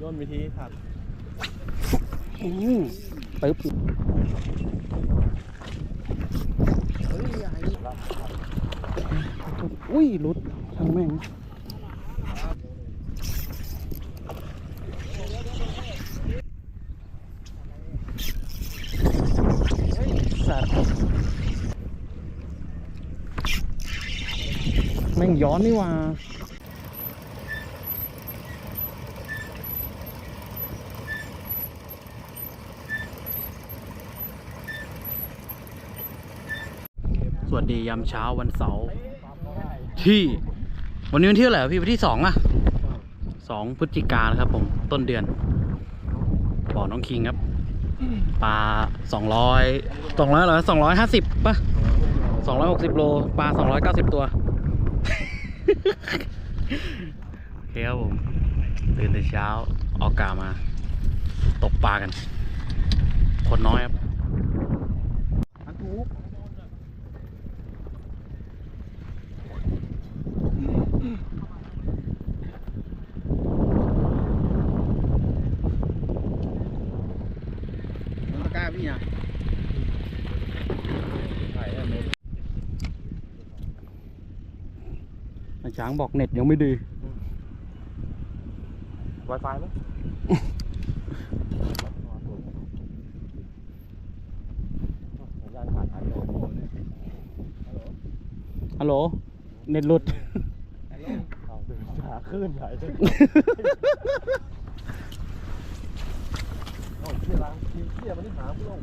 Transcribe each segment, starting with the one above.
โยนวิธีถัดอืมปึ๊บอุ้ยหลุดทางแม่งสัตว์แม่งย้อนนี่ว่า สวัสดียามเช้าวันเสาร์ที่วันนี้วันที่เท่าไหร่ะพี่วันที่สองอะสองพฤศจิกานะครับ ผมต้นเดือนบ่อน้องคิงครับปลาสองร้อยสองร้อยเหรอสองร้อยห้าสิบป่ะสองร้อยหกสิบโลปลาสองร้อยเก้าสิบตัวโอเคครับผมตื่นแต่เช้าออกกามา ตกปลากัน คนน้อยครับ ตะกร้าพี่อะใช่แล้วเน็ต อา ช้างบอกเน็ตยังไม่ดีไวไฟไหมสัญญาณขาดหายไปเลยฮัลโหล เน็ตหลุด เอาเดินขาขึ้นใหญ่เลยโอ้ยเชี่ยรังทีเชี่ยมันนี่หาผู้ลง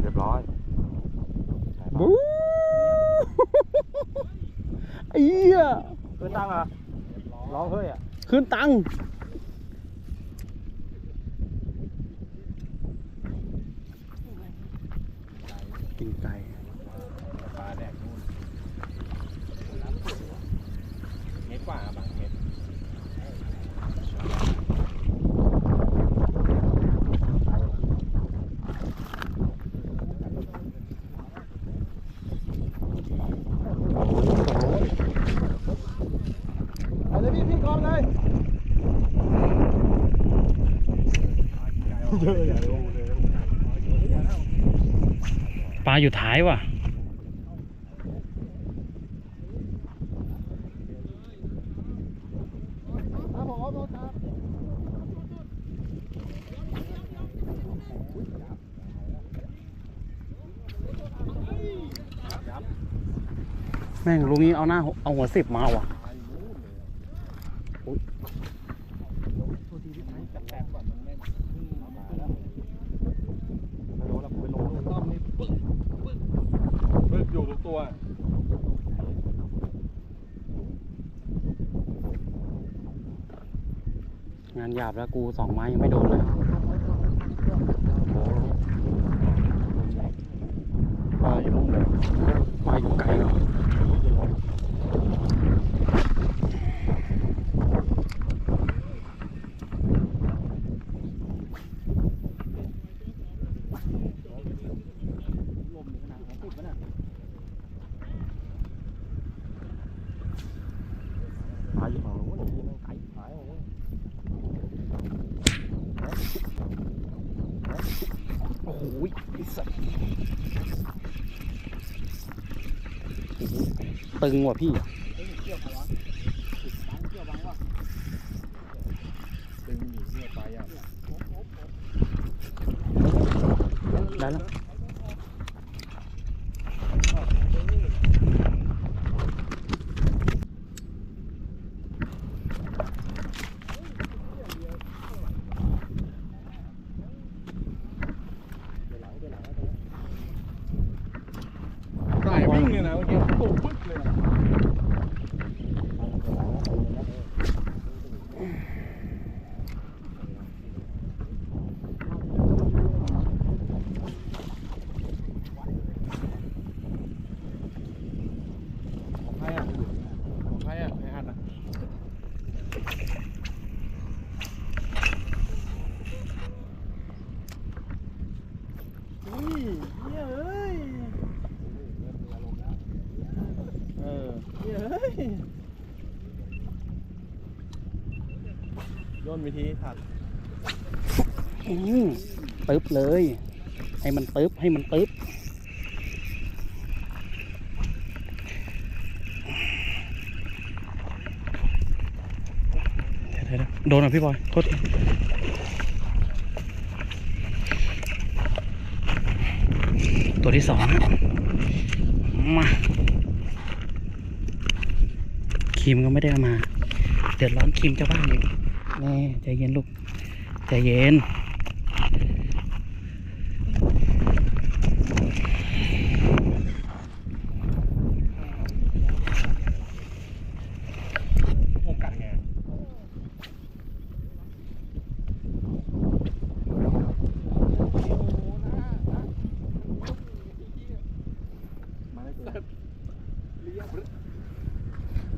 เรียบร้อย บู๊ ไอ้เหี้ยขึ้นตั้งอะร้องเฮ้ยอะขึ้นตังค์กินไก่ ปลาแดกนู่นเม็ดกว่าบางเม็ด ไปเลยพี่พี่กองเลยเยอะอย่าเลย ปลา อยู่ท้ายว่ะ แม่งลุงนี้เอาหน้าเอาหัวสิบมาว่ะ ไม่รู้แล้วผมไปลงต้อมนี่ปึ๊กปึ๊กปึ๊กอยู่ทุกตัว งานหยาบแล้วกูสองไม้ยังไม่โดนเลย ตึงว่ะพี่ ตึงอยู่เนี่ยปลาอย่าง ได้แล้ว นวิธีถัดอืมตึ๊บเลย ให้มันตึ๊บให้มันตึ๊บโดนอะพี่บอยโทษตัวที่สองมาครีมก็ไม่ได้มา เดือดร้อนครีมเจ้าบ้านอีกแน่ใจเย็นลูก ใจเย็นผมกัดไง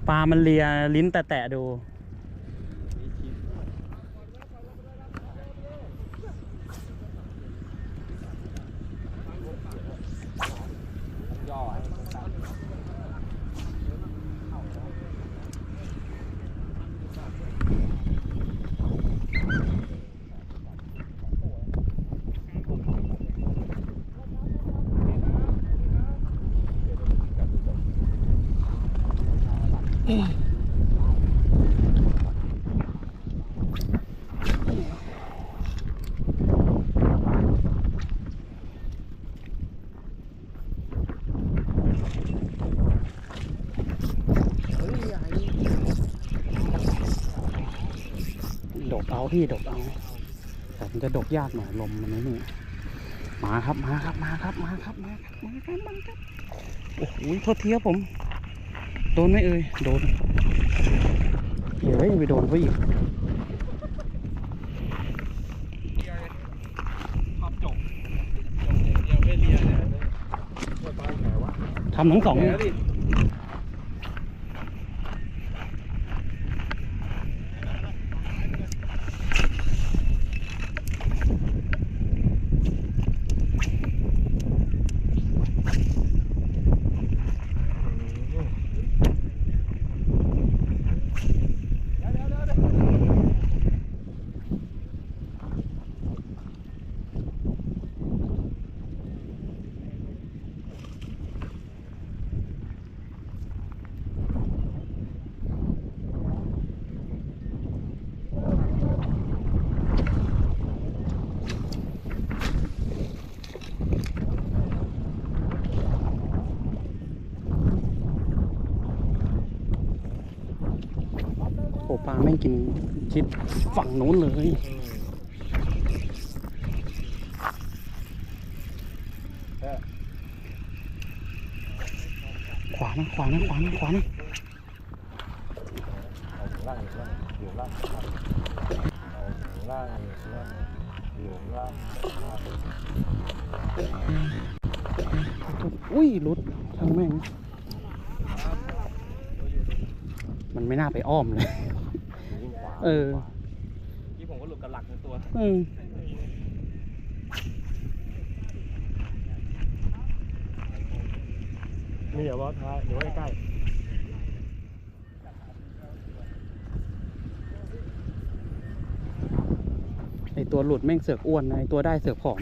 ปลามันเลียลิ้นแตะๆดู ดกเอาพี่ดกเอาแต่มันจะดกยากหน่อยลมมันนี่มาครับมาครับมาครับมาครับมาครับมาครับมาครับโอ้โหโทษทีครับผม โดนไหมเอ่ยโดนเดี๋ยวยังไปโดนเขาอีกทำทั้งสองอย่างเดียวไม่เรียนเนี่ยว่าตายแผลวะ ทำทั้งสอง แผลดิ โอ้ปลาแม่งกินชิดฝั่งนู้นเลยขวานะขวานะขวานะขวานะล่างอยู่ล่างอยู่ล่างอยู่ล่างอยู่ล่างอุ้ยหลุดช่างแม่งมันไม่น่าไปอ้อมเลย เออ ที่ผมก็หลุดกับหลักในตัวอืมนี่อย่าว่าท้ายหรือว่าใกล้ไอตัวหลุดแม่งเสือกอ้วนนะไอตัวได้เสือกผอม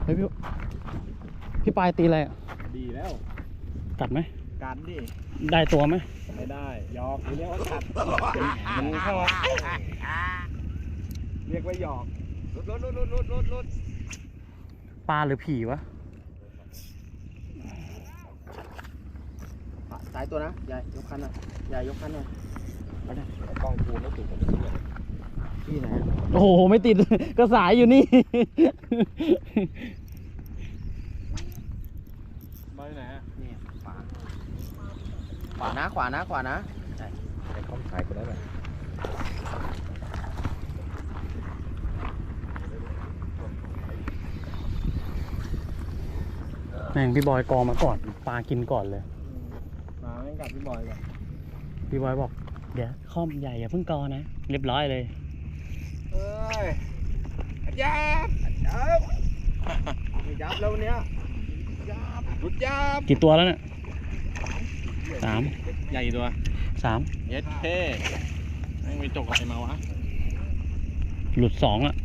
เฮ้ยพี่พี่ปลายตีอะไรอะดีแล้วกัดไหมกันดิได้ตัวไหมไม่ได้หยอกหรือเรียกว่ากัดมันเข้ามาเรียกว่าหยอกลุดลุดลุดลุดลุดลุดลุดปลาหรือผีวะสายตัวนะยายยกคันหน่อยยายยกคันหน่อยกล้องคูณแล้วถูกกันที่ที่ไหนโอ้โหไม่ติด ก็สายอยู่นี่ มาที่ไหนอะนี่ขวาขวานะขวานะขวานะไอ้ข้อมขายคนนั้นแหละแม่งพี่บอยกอมาก่อนปลากินก่อนเลย มาไม่กลับพี่บอยก่อนพี่บอยบอก เดี๋ยวข้อมใหญ่อย่าเพิ่งกอนะ เรียบร้อยเลยเอ้ยยับยับไม่ยับแล้ววันเนี้ยยับ รุดยับกี่ตัวแล้วเนี่ยสามใหญ่ตัวสามเย็ดเท่ไม่มีจกอะไรมาวะ หลุดสองอะ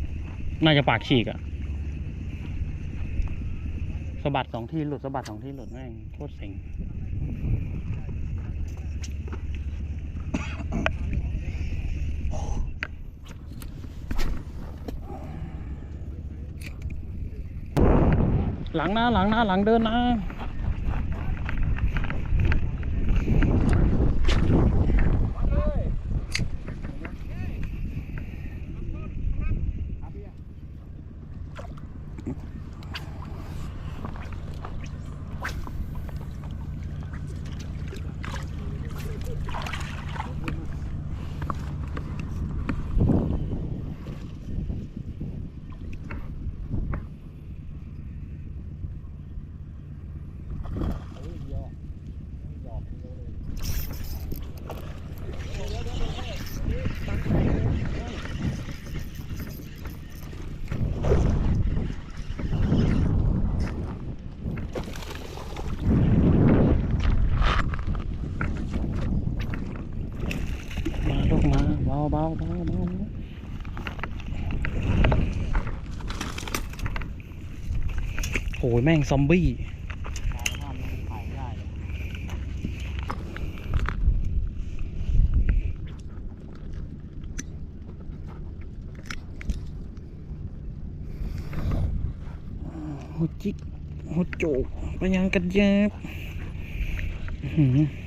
น่าจะปากฉีกอะสะบัดสองที่หลุดสะบัดสองที่หลุดแม่งโคตรเซ็ง หลังนะหลังนะหลังเดินนะ มาลูกมาเบาเบาเบาเบาโหยแม่งซอมบี้หัวจิกหัวโจกไปยังกันย็บอื้อหือ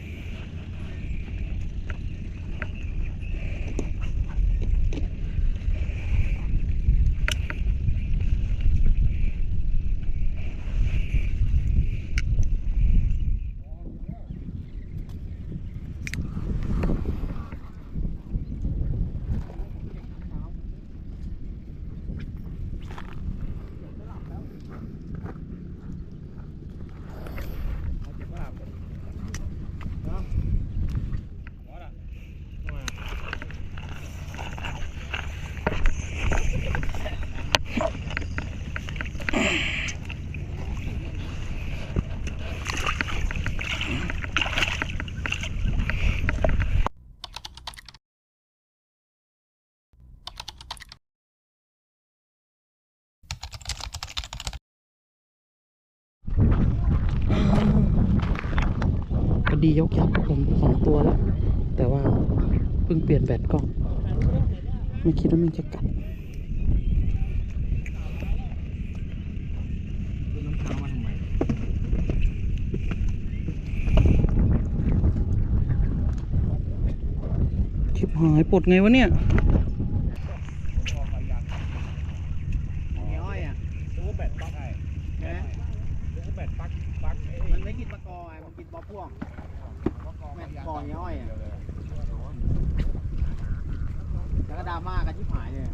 ก็ ดียกยับผมสองตัวแล้ว แต่ว่าเพิ่งเปลี่ยนแบตกล้อง ไม่คิดว่ามันจะกัดคุณน้ำค้างมาทำไมชิบหายปลดไงวะเนี่ย มีอ้อยอะ ดูแบตปลั๊กไอ้ นะ ดูแบตปลั๊กปลั๊กไอ้ มันไม่กินมะกอไงมันกินบอพ่วงแม่งกอมีอ้อยอะแล้วก็ดราม่ากันชิบหายเลย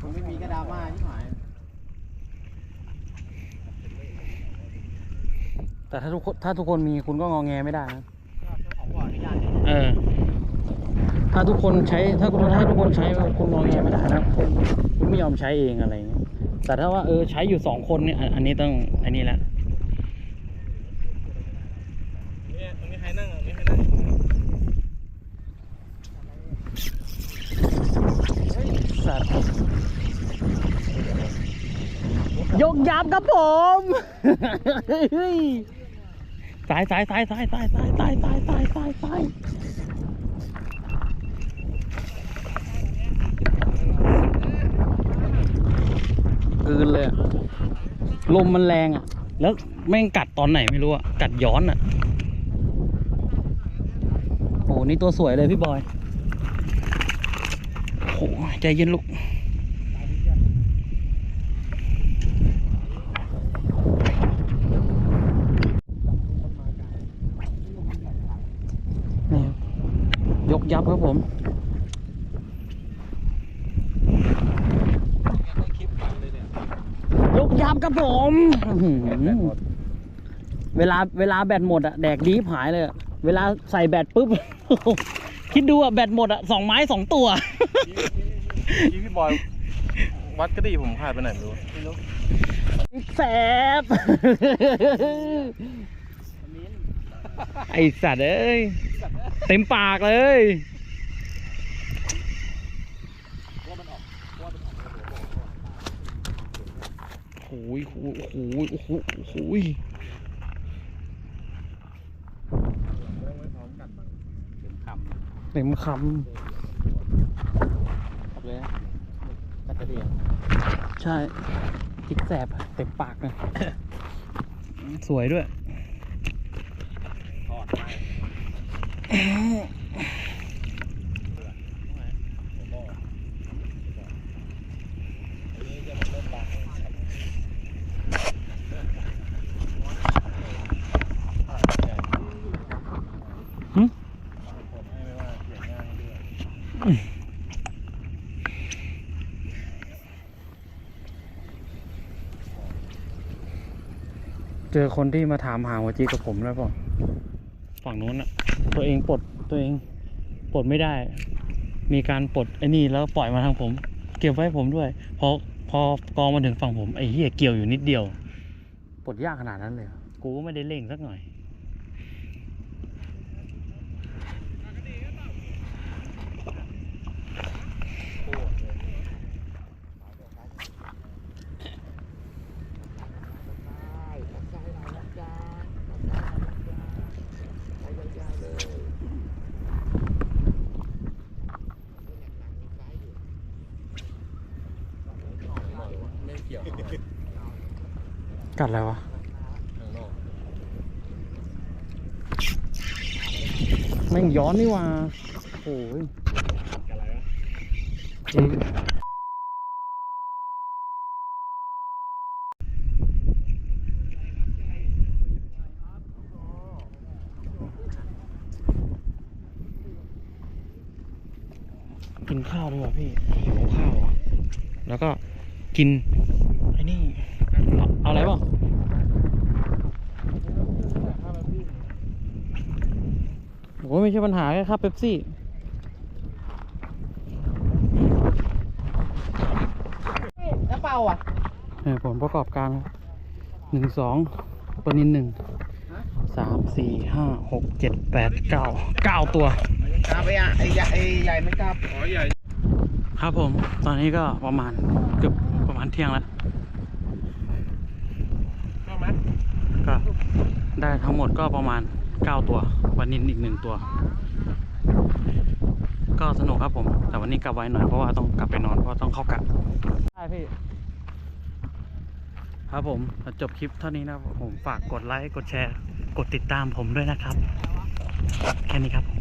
ผมไม่มีก็ดราม่าชิบหาย แต่ถ้าทุกคนถ้าทุกคนมีคุณก็งอแงไม่ได้นะของขออนุญาตเออ ถ้าทุกคนใช้ถ้าคุณถ้าทุกคนใช้คุณงอแงไม่ได้นะคุณคุณไม่ยอมใช้เองอะไรเงี้ยแต่ถ้าว่าเออใช้อยู่สองคนเนี่ยอันอันนี้ต้องอันนี้แหละเนี่ยตรงนี้ใครนั่งอะมีใครนั่งสัตว์ยกยับครับผมเฮ้ย สายสายสายสายสายสายสายสายสายสายสายกืนเลย ลมมันแรงอะ แล้วแม่งกัดตอนไหนไม่รู้อะ กัดย้อนอะ โอ้นี่ตัวสวยเลยพี่บอย โอ้ใจเย็นลูก นี่ครับยกยับครับผม ยกยับครับผมอื้อหือเวลาเวลาแบตหมดอะแดกดีหายเลยอะเวลาใส่แบตปุ๊บ คิดดูอะแบตหมดอะสองไม้สองตัว พี่พี่บอยวัดกระดี่ผมหายไปไหนไม่รู้ไม่รู้แสบ ไอสัตว์เอ้ย เต็มปากเลย ยโอ้โหโอ้โหโอ้โหเต็มคำเลยนะกระเดียงใช่จิกแสบอะเต็มปากเลยสวยด้วย ทอดไป เจอคนที่มาถามหาหัวจีกับผมแล้วเปล่าฝั่งนู้นอะตัวเองปลดตัวเองปลดไม่ได้ มีการปลดไอ้นี่แล้วปล่อยมาทางผม เก็บไว้ให้ผมด้วยพอพอกองมาถึงฝั่งผมไอ้เหี้ยเกี่ยวอยู่นิดเดียว ปลดยากขนาดนั้นเลยเหรอกูก็ไม่ได้เร่งสักหน่อย ไม่เกี่ยว กัดอะไรวะแม่งย้อนนี่ว่าโอ้ยอะไรวะจริงกินข้าวดีกว่าพี่หิวข้าวอะ แล้วก็กิน ไอ้นี่ เอาเอาอะไรเปล่าโอ้ยไม่ใช่ปัญหาแค่ครับเป๊ปซี่ แล้วเปล่าอะเนี่ยผลประกอบการหนึ่งสองปนินหนึ่งสามสี่ห้าหกเจ็ดแปดเก้าเก้าตัวกล้าไปอะไอ้ใหญ่ไอ้ใหญ่ไม่กล้าอ๋อใหญ่ ครับผม ตอนนี้ก็ประมาณเกือบประมาณเที่ยงแล้ว เข้าไหม ก็ ได้ทั้งหมดก็ประมาณเก้าตัว วันนินอีกหนึ่งตัว ก็สนุกครับผม แต่วันนี้กลับไว้หน่อยเพราะว่าต้องกลับไปนอนเพราะต้องเข้ากะใช่พี่ ครับผมจบคลิปเท่านี้นะครับผมฝากกดไลค์กดแชร์ กดติดตามผมด้วยนะครับ แค่นี้ครับ